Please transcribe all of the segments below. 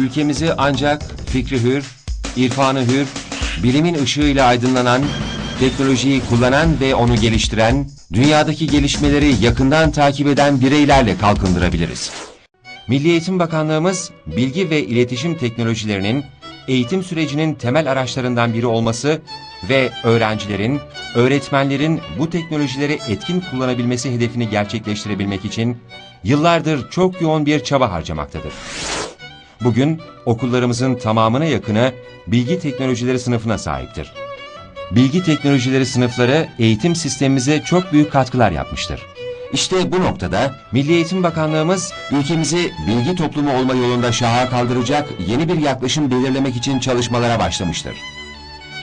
ülkemizi ancak fikri hür, irfanı hür, bilimin ışığıyla aydınlanan, teknolojiyi kullanan ve onu geliştiren, dünyadaki gelişmeleri yakından takip eden bireylerle kalkındırabiliriz. Milli Eğitim Bakanlığımız bilgi ve iletişim teknolojilerinin eğitim sürecinin temel araçlarından biri olması ve öğrencilerin, öğretmenlerin bu teknolojileri etkin kullanabilmesi hedefini gerçekleştirebilmek için yıllardır çok yoğun bir çaba harcamaktadır. Bugün okullarımızın tamamına yakını bilgi teknolojileri sınıfına sahiptir. Bilgi teknolojileri sınıfları eğitim sistemimize çok büyük katkılar yapmıştır. İşte bu noktada Milli Eğitim Bakanlığımız ülkemizi bilgi toplumu olma yolunda şaha kaldıracak yeni bir yaklaşım belirlemek için çalışmalara başlamıştır.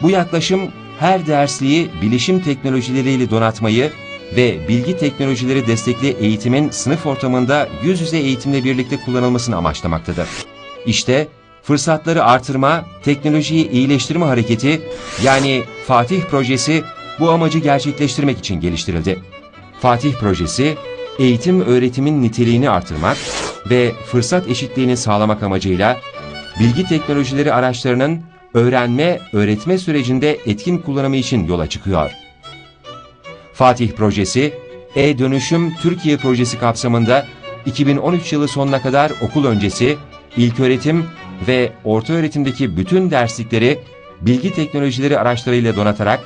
Bu yaklaşım her dersliği bilişim teknolojileriyle donatmayı ve bilgi teknolojileri destekli eğitimin sınıf ortamında yüz yüze eğitimle birlikte kullanılmasını amaçlamaktadır. İşte fırsatları artırma, teknolojiyi iyileştirme hareketi yani Fatih projesi bu amacı gerçekleştirmek için geliştirildi. Fatih projesi, eğitim öğretimin niteliğini artırmak ve fırsat eşitliğini sağlamak amacıyla bilgi teknolojileri araçlarının öğrenme, öğretme sürecinde etkin kullanımı için yola çıkıyor. Fatih projesi, E-Dönüşüm Türkiye projesi kapsamında 2013 yılı sonuna kadar okul öncesi, ilköğretim ve orta öğretimdeki bütün derslikleri bilgi teknolojileri araçlarıyla donatarak,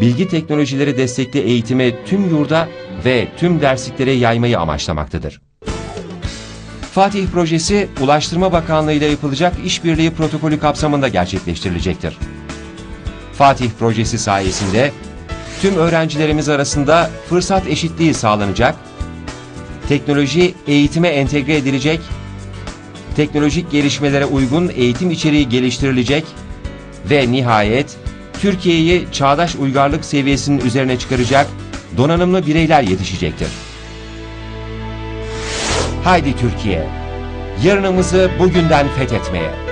bilgi teknolojileri destekli eğitimi tüm yurda ve tüm dersliklere yaymayı amaçlamaktadır. Fatih projesi Ulaştırma Bakanlığı ile yapılacak işbirliği protokolü kapsamında gerçekleştirilecektir. Fatih projesi sayesinde tüm öğrencilerimiz arasında fırsat eşitliği sağlanacak, teknoloji eğitime entegre edilecek, teknolojik gelişmelere uygun eğitim içeriği geliştirilecek ve nihayet Türkiye'yi çağdaş uygarlık seviyesinin üzerine çıkaracak donanımlı bireyler yetişecektir. Haydi Türkiye, yarınımızı bugünden fethetmeye.